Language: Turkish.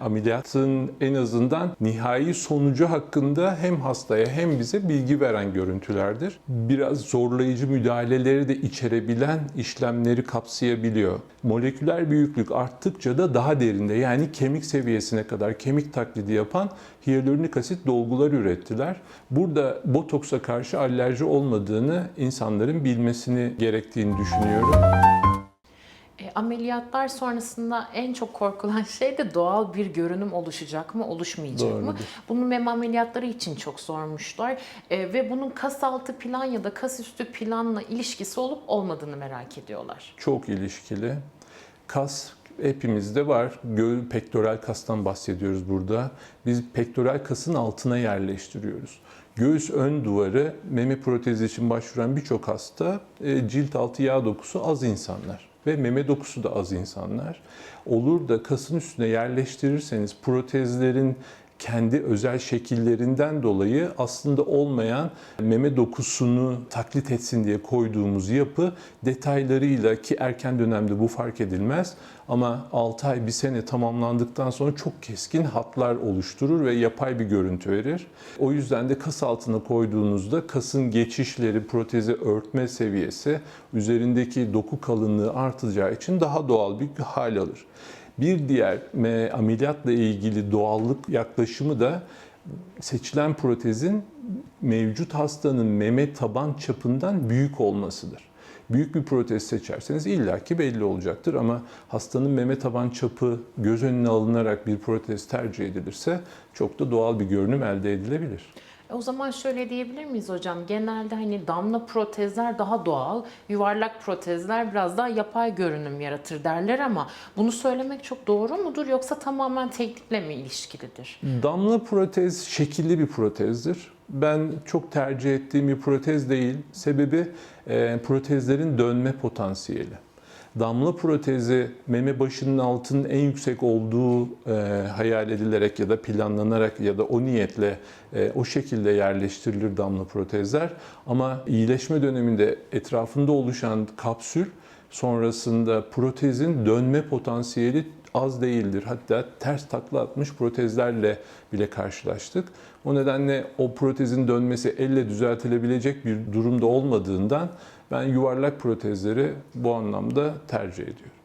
Ameliyatın en azından nihai sonucu hakkında hem hastaya hem bize bilgi veren görüntülerdir. Biraz zorlayıcı müdahaleleri de içerebilen işlemleri kapsayabiliyor. Moleküler büyüklük arttıkça da daha derinde yani kemik seviyesine kadar kemik taklidi yapan hyaluronik asit dolgular ürettiler. Burada botoksa karşı alerji olmadığını insanların bilmesini gerektiğini düşünüyorum. Ameliyatlar sonrasında en çok korkulan şey de doğal bir görünüm oluşacak mı, oluşmayacak mı? Doğrudur. Bunu meme ameliyatları için çok sormuşlar. E, ve bunun kas altı plan ya da kas üstü planla ilişkisi olup olmadığını merak ediyorlar. çok ilişkili. Kas hepimizde var. Gö pektoral kastan bahsediyoruz burada. Biz pektoral kasın altına yerleştiriyoruz. Göğüs ön duvarı meme protezi için başvuran birçok hasta e, cilt altı yağ dokusu az insanlar ve meme dokusu da az insanlar. Olur da kasın üstüne yerleştirirseniz protezlerin kendi özel şekillerinden dolayı aslında olmayan meme dokusunu taklit etsin diye koyduğumuz yapı detaylarıyla ki erken dönemde bu fark edilmez ama 6 ay bir sene tamamlandıktan sonra çok keskin hatlar oluşturur ve yapay bir görüntü verir. O yüzden de kas altına koyduğunuzda kasın geçişleri, protezi örtme seviyesi üzerindeki doku kalınlığı artacağı için daha doğal bir hal alır. Bir diğer me- ameliyatla ilgili doğallık yaklaşımı da seçilen protezin mevcut hastanın meme taban çapından büyük olmasıdır. Büyük bir protez seçerseniz illaki belli olacaktır ama hastanın meme taban çapı göz önüne alınarak bir protez tercih edilirse çok da doğal bir görünüm elde edilebilir. E, O zaman şöyle diyebilir miyiz hocam? Genelde hani damla protezler daha doğal, yuvarlak protezler biraz daha yapay görünüm yaratır derler ama bunu söylemek çok doğru mudur yoksa tamamen teknikle mi ilişkilidir? Damla protez şekilli bir protezdir. Ben çok tercih ettiğim bir protez değil. Sebebi e, protezlerin dönme potansiyeli. Damla protezi meme başının altının en yüksek olduğu e, hayal edilerek ya da planlanarak ya da o niyetle e, o şekilde yerleştirilir damla protezler. Ama iyileşme döneminde etrafında oluşan kapsül sonrasında protezin dönme potansiyeli az değildir. Hatta ters takla atmış protezlerle bile karşılaştık. O nedenle o protezin dönmesi elle düzeltilebilecek bir durumda olmadığından ben yuvarlak protezleri bu anlamda tercih ediyorum.